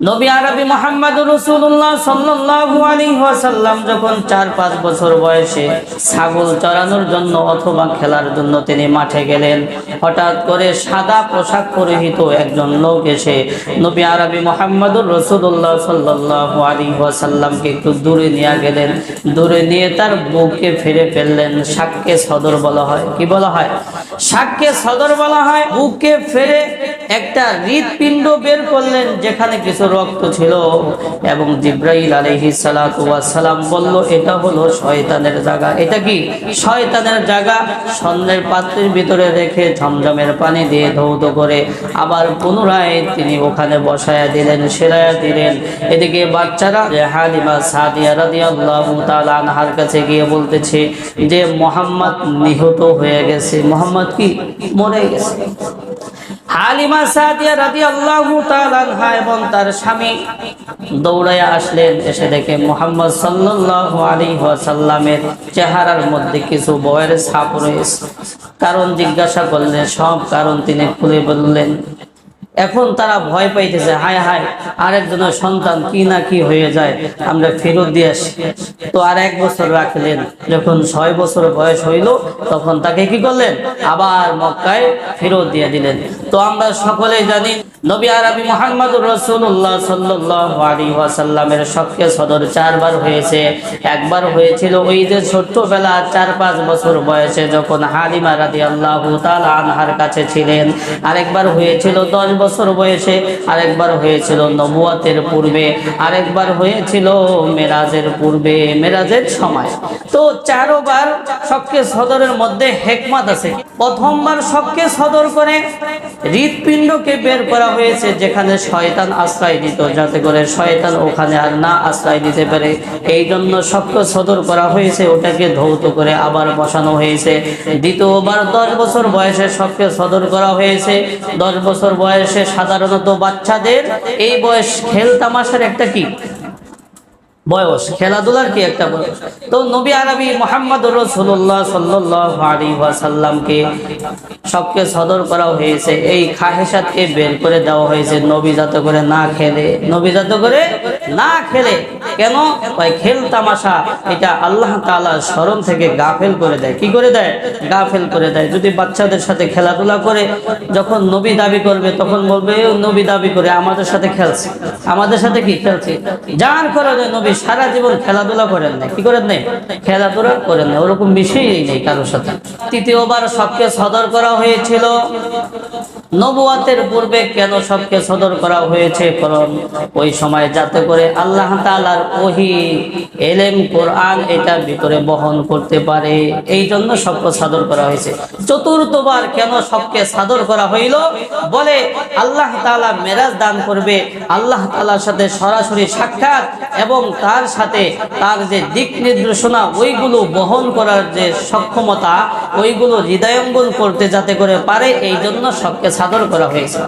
নবী আরবি মোহাম্মদ রসুল্লাহ সাল্লাল্লাহু আলাইহি ওয়াসাল্লাম যখন চার পাঁচ বছর বয়সে ছাগল চড়ানোর জন্য অথবা খেলার জন্য তিনি মাঠে গেলেন, হঠাৎ করে সাদা পোশাক পরিহিত একজন লোক এসে নবী আরবি মোহাম্মদুর রসুল্লাহ সাল্লাল্লাহু আলাইহি ওয়াসাল্লামকে একটু দূরে নিয়ে গেলেন। দূরে নিয়ে তার বুকে ফিরে ফেললেন সাক্ষ্যে সদর বলা হয়। কি বলা হয়? সাক্ষ্যে সদর বলা হয়, বুকে ফেরে একটা হৃদপিণ্ড বের করলেন যেখানে কিছু রক্ত ছিল। এবং জিব্রাইল আলহি সালাম বলল, এটা হলো শয়তানের জায়গা। এটা কি? শয়তানের জায়গা? স্বর্ণের পাত্রের ভিতরে রেখে ঝমঝমের পানি দিয়ে ধৌত করে আবার পুনরায় তিনি ওখানে বসায়া দিলেন, সেরায়া দিলেন। এদিকে বাচ্চারা হালিমা সাদিয়া রাদিয়াল্লাহু তাআলা আনহার কাছে গিয়ে বলতেছে যে, মোহাম্মদ নিহত হয়ে গেছে। মোহাম্মদ কি? মরে গেছে। হালিমা সাদিয়া রাদিয়াল্লাহু তাআলা আনহা এবং তার স্বামী দৌড়ায় আসলেন। এসে দেখে মুহাম্মদ সাল্লাল্লাহু আলাইহি ওয়াসাল্লামের চেহারার মধ্যে কিছু বয়ের ছাপ রয়েছে। কারণ জিজ্ঞাসা করলেন, সব কারণ তিনি খুলে বললেন। এখন তারা ভয় পাইতেছে, হায় হায়, আরেকজনের সন্তান কি না কি হয়ে যায়, আমরা ফেরত দিয়ে আসি। তো আর এক বছর রাখলেন, যখন ছয় বছর বয়স হইল, তখন তাকে কি করলেন? আবার মক্কায় ফেরত দিয়ে দিলেন। তো আমরা সকলেই জানি, নবী আরবি মোহাম্মদুর রসুল্লাহ ওয়াসাল্লামের শখকে সদর চারবার হয়েছে। একবার হয়েছিল ওই যে ছোট্টবেলা, চার পাঁচ বছর বয়সে যখন হালিমা রাদিয়াল্লাহু তাআলা আনহার কাছে ছিলেন। আরেকবার হয়েছিল দশ বছর বয়সে আরেকবার হয়েছিল নবুয়াতের পূর্বে, আরেকবার হয়েছিল মেরাজের পূর্বে, মেরাজের সময়। তো চারোবার শখকে সদরের মধ্যে হেকমত আছে। প্রথমবার শখকে সদর করে হৃৎপিণ্ডকে বের করা হয়েছে, যেখানে শয়তান আশ্রয় দিত, যাতে করে শয়তান ওখানে আর না আশ্রয় দিতে পারে। এই জন্য শক্ত সদর করা হয়েছে, ওটাকে ধৌত করে আবার বসানো হয়েছে। দ্বিতীয়বার দশ বছর বয়সে শখকে সদর করা হয়েছে। দশ বছর বয়সে সাধারণত বাচ্চাদের, এই বয়স খেল তামাশার একটা কি? বয়স। খেলাধুলার কি একটা বয়স? তো নবী আরবি মোহাম্মদ রসুল্লাহ সাল্লাসাল্লামকে সবকে সদর করা হয়েছে। এই খাহেসাতকে বের করে দেওয়া হয়েছে। নবী যাতে করে না খেলে, নবী যাতে করে না খেলে। কেন? খেল তামাশা, এটা আল্লাহ তাআলা স্মরণ থেকে গাফেল করে দেয়। কি করে দেয়? গাফেল করে দেয়। যদি বাচ্চাদের সাথে খেলাধুলা করে, যখন নবী দাবি করবে, তখন বলবে "এ নবী দাবি করে, আমাদের সাথে খেলছে। আমাদের সাথে কি? খেলছে। যার কারণে নবী সারা জীবন খেলাধুলা করেন না কি করেন নাই? খেলাধুলা করেন না ওরকম বিষয়ই নেই কারোর সাথে। তৃতীয়বার সবকে সদর করা হয়েছিল। নবুয়াতের পূর্বে কেন সবকে সদর করা হয়েছে? কারণ ওই সময় যাতে করে আল্লাহ তাআলার ওহি, এলেম, কোরআন এটা ভিতরে বহন করতে পারে এই জন্য সবকে সাদর করা হয়েছে। চতুর্থবার কেন সবকে সাদর করা হইল? বলে আল্লাহ তাআলা মেরাজ দান করবে, আল্লাহ তালার সাথে সরাসরি সাক্ষাৎ এবং তার সাথে তার যে দিক নির্দেশনা, ওইগুলো বহন করার যে সক্ষমতা, ওইগুলো হৃদয়ঙ্গন করতে যাতে করে পারে এই জন্য সবকে সাদর করা হয়েছে।